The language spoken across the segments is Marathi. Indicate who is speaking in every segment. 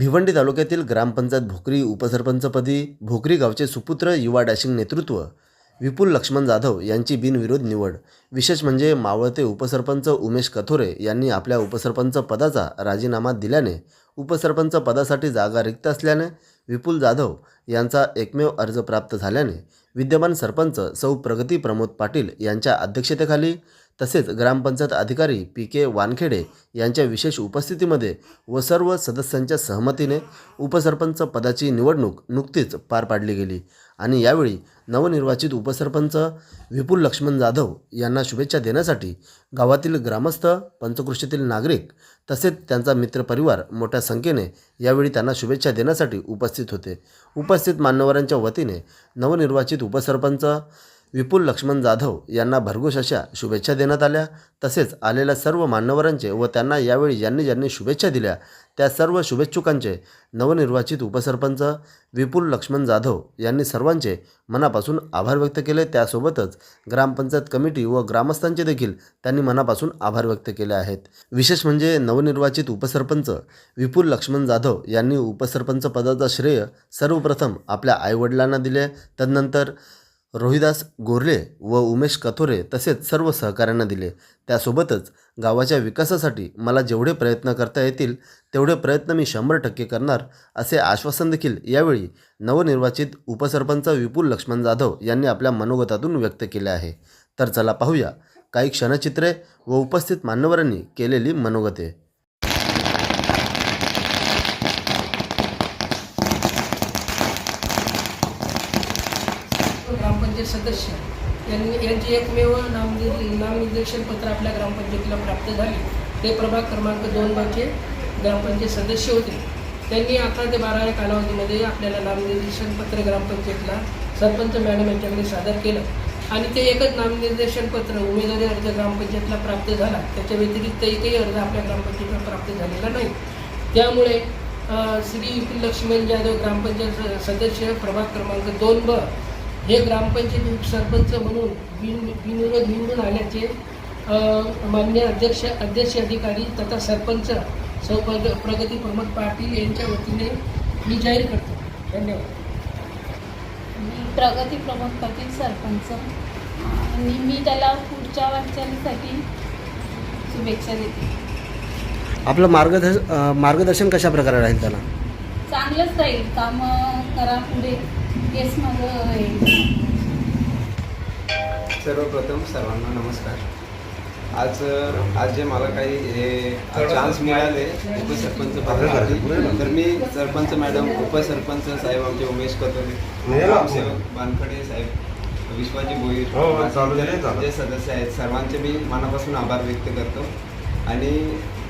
Speaker 1: भिवंडी तालुक्यातील ग्रामपंचायत भोकरी उपसरपंचपदी भोकरी गावचे सुपुत्र युवा डॅशिंग नेतृत्व विपुल लक्ष्मण जाधव यांची बिनविरोध निवड. विशेष म्हणजे मावळते उपसरपंच उमेश कथोरे यांनी आपल्या उपसरपंच पदाचा राजीनामा दिल्याने उपसरपंच पदासाठी जागा रिक्त असल्याने विपुल जाधव यांचा एकमेव अर्ज प्राप्त झाल्याने विद्यमान सरपंच सौ प्रगती प्रमोद पाटील यांच्या अध्यक्षतेखाली तसेच ग्रामपंचायत अधिकारी पी के वानखेडे यांच्या विशेष उपस्थितीमध्ये व सर्व सदस्यांच्या सहमतीने उपसरपंच पदाची निवडणूक नुकतीच पार पाडली गेली. आणि यावेळी नवनिर्वाचित उपसरपंच विपुल लक्ष्मण जाधव यांना शुभेच्छा देण्यासाठी गावातील ग्रामस्थ पंचकृषीतील नागरिक तसेच त्यांचा मित्रपरिवार मोठ्या संख्येने यावेळी त्यांना शुभेच्छा देण्यासाठी उपस्थित होते. उपस्थित मान्यवरांच्या वतीने नवनिर्वाचित उपसरपंच विपुल लक्ष्मण जाधव यांना भरघोस अशा शुभेच्छा देण्यात आल्या. तसेच आलेल्या सर्व मान्यवरांचे व त्यांना यावेळी ज्यांनी ज्यांनी शुभेच्छा दिल्या त्या सर्व शुभेच्छुकांचे नवनिर्वाचित उपसरपंच विपुल लक्ष्मण जाधव यांनी सर्वांचे मनापासून आभार व्यक्त केले. त्यासोबतच ग्रामपंचायत कमिटी व ग्रामस्थांचे देखील त्यांनी मनापासून आभार व्यक्त केले आहेत. विशेष म्हणजे नवनिर्वाचित उपसरपंच विपुल लक्ष्मण जाधव यांनी उपसरपंच पदाचा श्रेय सर्वप्रथम आपल्या आईवडिलांना दिले. तदनंतर रोहिदास गोरले व उमेश कथोरे तसेच सर्व सहकाऱ्यांना दिले. त्यासोबतच गावाच्या विकासासाठी मला जेवढे प्रयत्न करता येतील तेवढे प्रयत्न मी शंभर टक्के करणार असे आश्वासन देखील यावेळी नवनिर्वाचित उपसरपंच विपुल लक्ष्मण जाधव यांनी आपल्या मनोगतातून व्यक्त केले आहे. तर चला पाहूया काही क्षणचित्रे व उपस्थित मान्यवरांनी केलेली मनोगते
Speaker 2: ग्रामपंचायत सदस्य. यांनी यांचे एकमेव नामनिर् नामनिर्देशन पत्र आपल्या ग्रामपंचायतीला प्राप्त झाले. ते प्रभाग क्रमांक दोन बाचे ग्रामपंचायत सदस्य होते. त्यांनी अकरा ते बारा या कालावधीमध्ये आपल्याला नामनिर्देशन पत्र ग्रामपंचायतला सरपंच मॅडम यांच्याकडे सादर केलं. आणि ते एकच नामनिर्देशन पत्र उमेदवारी अर्ज ग्रामपंचायतला प्राप्त झाला. त्याच्या व्यतिरिक्त एकही अर्ज आपल्या ग्रामपंचायतीला प्राप्त झालेला नाही. त्यामुळे श्री लक्ष्मण जाधव ग्रामपंचायत सदस्य प्रभाग क्रमांक दोन ब हे ग्रामपंचायत उपसरपंच म्हणून बिन बिनविरोध निवडून आल्याचे मान्य अध्यक्ष अध्यक्ष अधिकारी तथा सरपंच सौ प्रग- प्रगती प्रमोद पाटील यांच्या वतीने मी जाहीर करतो. धन्यवाद.
Speaker 3: मी प्रगती प्रमोद पाटील सरपंच. आणि मी त्याला पुढच्या वाटचालीसाठी शुभेच्छा देते.
Speaker 1: आपलं मार्गदर्शन मार्गदर्शन कशा प्रकारे राहील त्याला?
Speaker 3: चांगलंच राहील. कामं करा पुढे. हे
Speaker 4: सर्वप्रथम सर्वांना नमस्कार. आज आज जे मला काही हे चान्स मिळाले उपसरपंच पदासाठी तर मी सरपंच मॅडम उपसरपंच साहेब आमचे उमेश कतोरे ग्रामसेवक बानखडे साहेब विश्वाजी भोईर
Speaker 5: हो, हो.
Speaker 4: जे सदस्य आहेत सर्वांचे मी मनापासून आभार व्यक्त करतो. आणि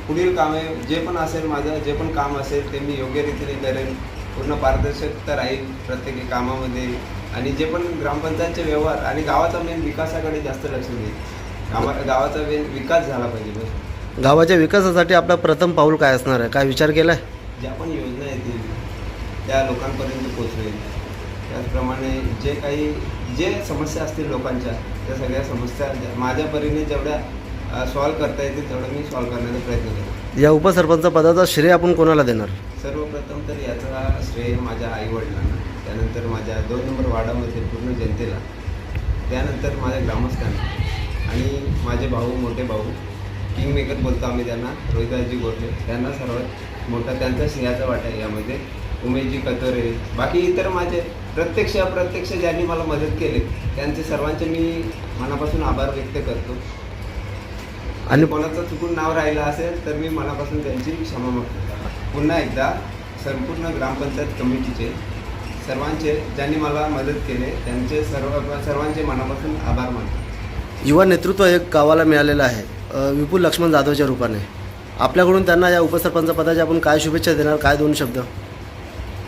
Speaker 4: पुढील कामे जे पण असेल माझं जे पण काम असेल ते मी योग्य रीतीने करेन. पूर्ण पारदर्शकता राहील प्रत्येक कामामध्ये. आणि जे पण ग्रामपंचायतचे व्यवहार आणि गावाचा मेन विकासाकडे जास्त लक्ष देईल गावा गावाचा मेन विकास झाला पाहिजे बस.
Speaker 1: गावाच्या विकासासाठी आपला प्रथम पाऊल काय असणार आहे? काय विचार केला आहे
Speaker 4: ज्या पण योजना येतील त्या लोकांपर्यंत पोचवेल त्याचप्रमाणे जे काही जे समस्या असतील लोकांच्या त्या सगळ्या समस्या माझ्या परीने जेवढ्या सॉल्व करता येतील तेवढं मी सॉल्व करण्याचा प्रयत्न करेन.
Speaker 1: या उपसरपंच पदाचा श्रेय आपण कोणाला देणार?
Speaker 4: सर्वप्रथम तर याचा श्रेय माझ्या आईवडिलांना त्यानंतर माझ्या दोन नंबर वार्डामध्ये पूर्ण जनतेला त्यानंतर माझ्या ग्रामस्थांना आणि माझे भाऊ मोठे भाऊ किंगमेकर बोलतो आम्ही त्यांना रोहिदासजी गोरले त्यांना सर्वात मोठा त्यांचा सिंहाचा वाटा आहे यामध्ये. उमेशजी कतोरे बाकी इतर माझे प्रत्यक्ष अप्रत्यक्ष ज्यांनी मला मदत केली त्यांचे सर्वांचे मी मनापासून आभार व्यक्त करतो. आणि कोणाचं चुकून नाव राहिलं असेल तर मी मनापासून त्यांची क्षमा मागतो. पुन्हा एकदा संपूर्ण ग्रामपंचायत कमिटीचे सर्वांचे ज्यांनी मला मदत केले त्यांचे सर्व सर्वांचे मनापासून आभार मानतो.
Speaker 1: युवा नेतृत्व एक गावाला मिळालेलं आहे. विपुल लक्ष्मण जाधवच्या रूपाने. आपल्याकडून त्यांना या उपसरपंच पदाची आपण काय शुभेच्छा देणार काय दोन शब्द?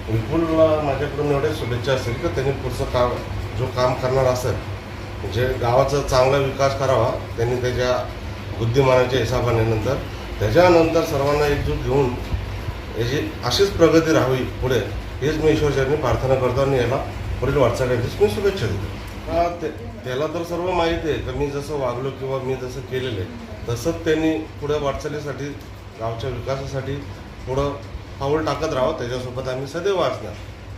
Speaker 5: विपुलला माझ्याकडून एवढे शुभेच्छा असेल की त्यांनी पुढचं काम जो काम करणार असेल जे गावाचा चांगला विकास करावा त्यांनी त्याच्या बुद्धिमानाच्या हिशोबाने नंतर त्याच्यानंतर सर्वांना एकजूट घेऊन याची अशीच प्रगती राहावी पुढे हेच मी ईश्वरचरणी प्रार्थना करतो आणि याला पुढील वाटचालीस मी शुभेच्छा देतो. ते त्याला तर सर्व माहिती आहे. की मी जसं वागलो किंवा मी जसं केलेलं आहे तसंच त्यांनी पुढे वाटचालीसाठी गावच्या विकासासाठी पुढं पाऊल टाकत राहावं. त्याच्यासोबत आम्ही सदैव वाचणार.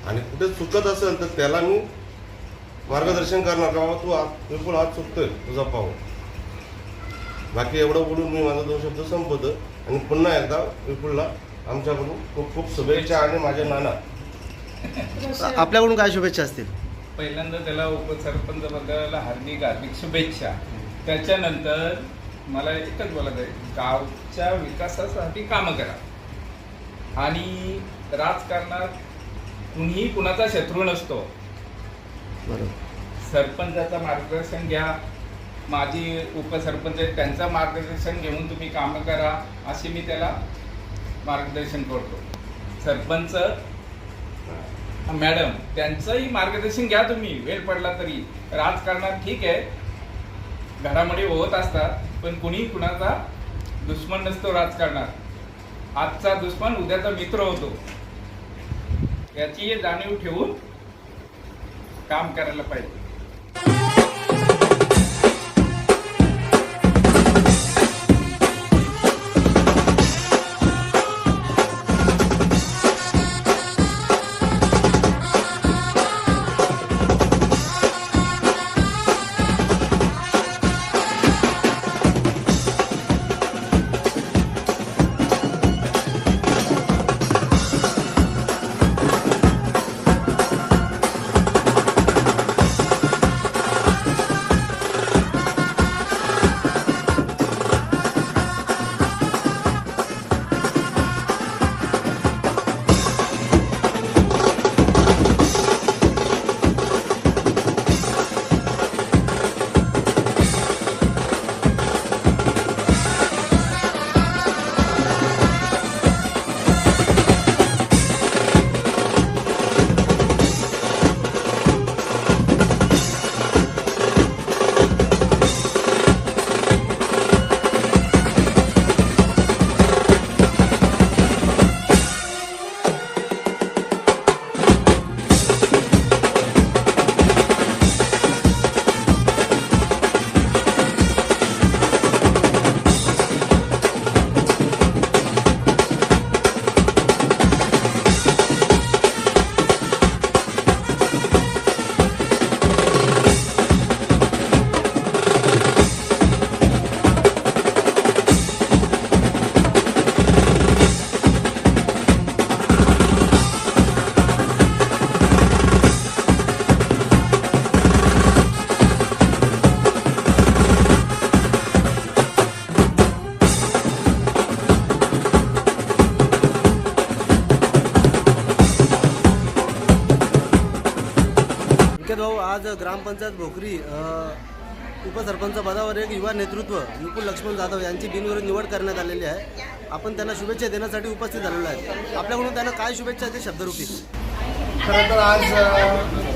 Speaker 5: आणि कुठे चुकत असेल तर त्याला मी मार्गदर्शन करणार का? तू आज बिलकुल आज चुकतोय. तुझा पाहू बाकी एवढं बोलून मी माझा दोन शब्द संपवतो. आणि पुन्हा एकदा विपुलला आमच्याकडून खूप खूप शुभेच्छा आणि माझे नाना.
Speaker 1: आपल्याकडून काय शुभेच्छा असतील?
Speaker 6: पहिल्यांदा त्याला उपसरपंच पदाला हार्दिक हार्दिक शुभेच्छा. त्याच्यानंतर मला एकच बोलायचं आहे गावच्या विकासासाठी कामं करा. आणि राजकारणात कुणीही कुणाचा शत्रू नसतो.
Speaker 1: बरोबर.
Speaker 6: सरपंचाचं मार्गदर्शन घ्या. माझी उपसरपंच आहेत त्यांचं मार्गदर्शन घेऊन तुम्ही कामं करा असे मी त्याला मार्गदर्शन करतो. सरपंच मॅडम त्यांचंही मार्गदर्शन घ्या तुम्ही वेळ पडला तरी. राजकारणात ठीक आहे घडामोडी होत असतात पण कुणी कुणाचा दुश्मन नसतो राजकारणात. आजचा दुश्मन उद्याचा मित्र होतो. याची जाणीव ठेवून काम करायला पाहिजे.
Speaker 1: ग्रामपंचायत भोकरी उपसरपंच पदावर एक युवा नेतृत्व विपुल लक्ष्मण जाधव यांची बिनविरोध निवड करण्यात आलेली आहे. आपण त्यांना शुभेच्छा देण्यासाठी उपस्थित झालेलो आहे. आपल्याकडून त्यांना काय शुभेच्छा ते शब्दरूपी?
Speaker 7: खरं तर आज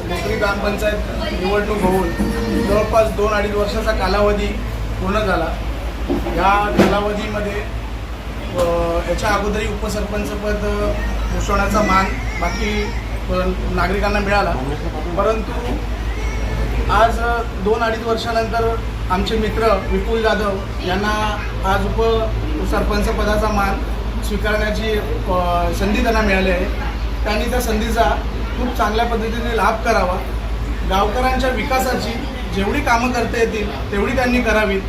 Speaker 7: भोकरी ग्रामपंचायत निवडणूक होऊन जवळपास दोन अडीच वर्षाचा कालावधी पूर्ण झाला. या कालावधीमध्ये याच्या अगोदरही उपसरपंचपद भूषवण्याचा मान बाकी नागरिकांना मिळाला. परंतु आज दोन अडीच वर्षानंतर आमचे मित्र विपुल जाधव यांना आज उप सरपंच पदाचा मान स्वीकारण्याची संधी त्यांना मिळाली आहे. त्यांनी त्या संधीचा खूप चांगल्या पद्धतीने लाभ करावा. गावकऱ्यांच्या विकासाची जेवढी कामं करता येतील तेवढी त्यांनी करावीत.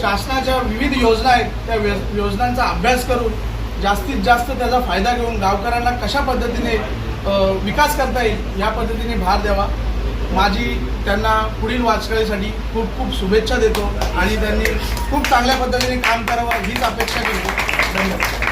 Speaker 7: शासनाच्या विविध योजना आहेत त्या व्य- योजनांचा अभ्यास करून जास्तीत जास्त त्याचा फायदा घेऊन गावकऱ्यांना कशा पद्धतीने विकास करता येईल या पद्धतीने भार द्यावा. माझी त्यांना पुढील वाटचालीसाठी खूप खूप शुभेच्छा देतो आणि त्यांनी खूप चांगल्या पद्धतीने काम करावं हीच अपेक्षा करतो. धन्यवाद.